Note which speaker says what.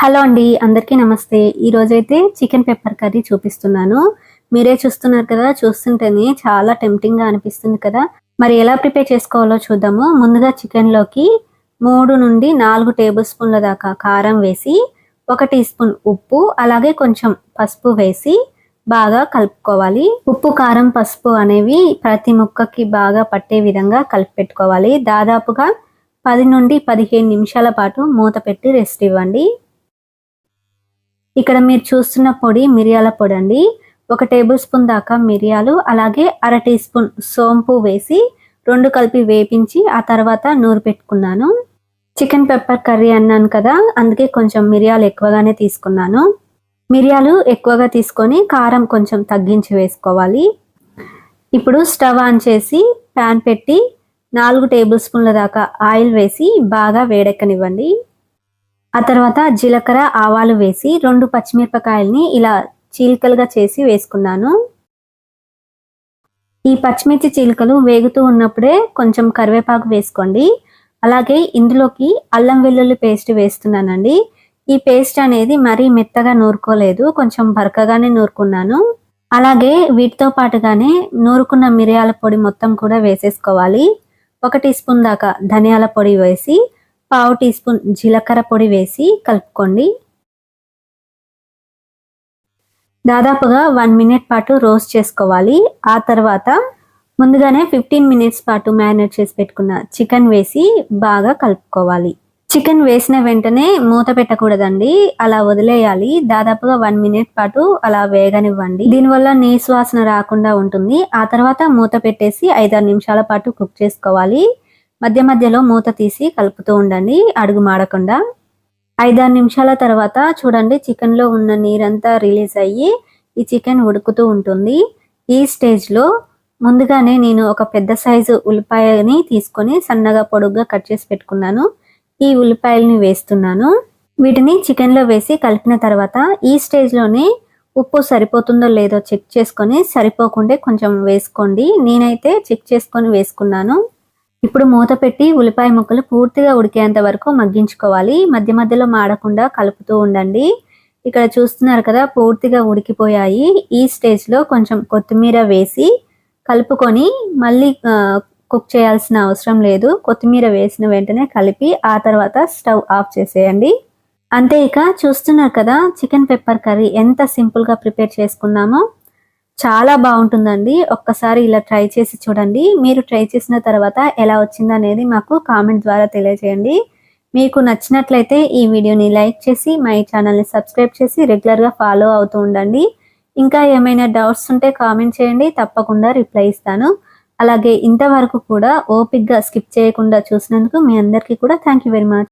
Speaker 1: Hello అండి అందరికీ నమస్తే. ఈ రోజైతే చికెన్ పెప్పర్ కర్రీ చూపిస్తున్నాను. మీరే చూస్తున్నారు కదా చూస్తుంటేనే చాలా టెంప్టింగ్గా అనిపిస్తుంది కదా. మరి ఎలా ప్రిపేర్ చేసుకోవాలో చూద్దాము. ముందుగా చికెన్లోకి మూడు నుండి నాలుగు టేబుల్ స్పూన్ల దాకా కారం వేసి ఒక టీ స్పూన్ ఉప్పు అలాగే కొంచెం పసుపు వేసి బాగా కలుపుకోవాలి. ఉప్పు కారం పసుపు అనేవి ప్రతి ముక్కకి బాగా పట్టే విధంగా కలిపి పెట్టుకోవాలి దాదాపుగా పది నుండి పదిహేను నిమిషాల పాటు మూత పెట్టి రెస్ట్ ఇవ్వండి. ఇక్కడ మీరు చూస్తున్న పొడి మిరియాల పొడి అండి. ఒక టేబుల్ స్పూన్ దాకా మిరియాలు అలాగే అర టీ స్పూన్ సోంపు వేసి రెండు కలిపి వేపించి ఆ తర్వాత నూరు పెట్టుకున్నాను. చికెన్ పెప్పర్ కర్రీ అన్నాను కదా అందుకే కొంచెం మిరియాలు ఎక్కువగానే తీసుకున్నాను. మిరియాలు ఎక్కువగా తీసుకొని కారం కొంచెం తగ్గించి వేసుకోవాలి. ఇప్పుడు స్టవ్ ఆన్ చేసి ప్యాన్ పెట్టి నాలుగు టేబుల్ స్పూన్ల దాకా ఆయిల్ వేసి బాగా వేడెక్కనివ్వండి. ఆ తర్వాత జీలకర్ర ఆవాలు వేసి రెండు పచ్చిమిరపకాయల్ని ఇలా చీలికలుగా చేసి వేసుకున్నాను. ఈ పచ్చిమిర్చి చీలికలు వేగుతూ ఉన్నప్పుడే కొంచెం కరివేపాకు వేసుకోండి. అలాగే ఇందులోకి అల్లం వెల్లుల్లి పేస్ట్ వేస్తున్నానండి. ఈ పేస్ట్ అనేది మరీ మెత్తగా నూరుకోలేదు కొంచెం బరకగానే నూరుకున్నాను. అలాగే వీటితో పాటుగానే నూరుకున్న మిరియాల పొడి మొత్తం కూడా వేసేసుకోవాలి. ఒక టీ స్పూన్ దాకా ధనియాల పొడి వేసి పావు టీ స్పూన్ జీలకర్ర పొడి వేసి కలుపుకోండి. దాదాపుగా వన్ మినిట్ పాటు రోస్ట్ చేసుకోవాలి. ఆ తర్వాత ముందుగానే ఫిఫ్టీన్ మినిట్స్ పాటు మ్యారినేట్ చేసి పెట్టుకున్న చికెన్ వేసి బాగా కలుపుకోవాలి. చికెన్ వేసిన వెంటనే మూత పెట్టకూడదండి. అలా వదిలేయాలి. దాదాపుగా వన్ మినిట్ పాటు అలా వేగనివ్వండి. దీనివల్ల నీ వాసన రాకుండా ఉంటుంది. ఆ తర్వాత మూత పెట్టేసి ఐదారు నిమిషాల పాటు కుక్ చేసుకోవాలి. మధ్య మధ్యలో మూత తీసి కలుపుతూ ఉండండి అడుగు మాడకుండా. ఐదారు నిమిషాల తర్వాత చూడండి చికెన్లో ఉన్న నీరంతా రిలీజ్ అయ్యి ఈ చికెన్ ఉడుకుతూ ఉంటుంది. ఈ స్టేజ్లో ముందుగానే నేను ఒక పెద్ద సైజు ఉల్లిపాయని తీసుకొని సన్నగా పొడుగ్గా కట్ చేసి పెట్టుకున్నాను. ఈ ఉల్లిపాయలని వేస్తున్నాను. వీటిని చికెన్లో వేసి కలిపిన తర్వాత ఈ స్టేజ్లోనే ఉప్పు సరిపోతుందో లేదో చెక్ చేసుకొని సరిపోకుంటే కొంచెం వేసుకోండి. నేనైతే చెక్ చేసుకొని వేసుకున్నాను. ఇప్పుడు మూత పెట్టి ఉల్లిపాయ ముక్కలు పూర్తిగా ఉడికేంత వరకు మగ్గించుకోవాలి. మధ్య మధ్యలో మాడకుండా కలుపుతూ ఉండండి. ఇక్కడ చూస్తున్నారు కదా పూర్తిగా ఉడికిపోయాయి. ఈ స్టేజ్లో కొంచెం కొత్తిమీర వేసి కలుపుకొని మళ్ళీ కుక్ చేయాల్సిన అవసరం లేదు. కొత్తిమీర వేసిన వెంటనే కలిపి ఆ తర్వాత స్టవ్ ఆఫ్ చేసేయండి. అంతే ఇక చూస్తున్నారు కదా చికెన్ పెప్పర్ కర్రీ ఎంత సింపుల్గా ప్రిపేర్ చేసుకున్నామో. చాలా బాగుంటుందండి. ఒక్కసారి ఇలా ట్రై చేసి చూడండి. మీరు ట్రై చేసిన తర్వాత ఎలా వచ్చింది అనేది మాకు కామెంట్ ద్వారా తెలియజేయండి. మీకు నచ్చినట్లయితే ఈ వీడియోని లైక్ చేసి మై ఛానల్ని సబ్స్క్రైబ్ చేసి రెగ్యులర్గా ఫాలో అవుతూ ఉండండి. ఇంకా ఏమైనా డౌట్స్ ఉంటే కామెంట్ చేయండి. తప్పకుండా రిప్లై ఇస్తాను. అలాగే ఇంతవరకు కూడా ఓపిక్గా స్కిప్ చేయకుండా చూసినందుకు మీ అందరికీ కూడా థ్యాంక్ వెరీ మచ్.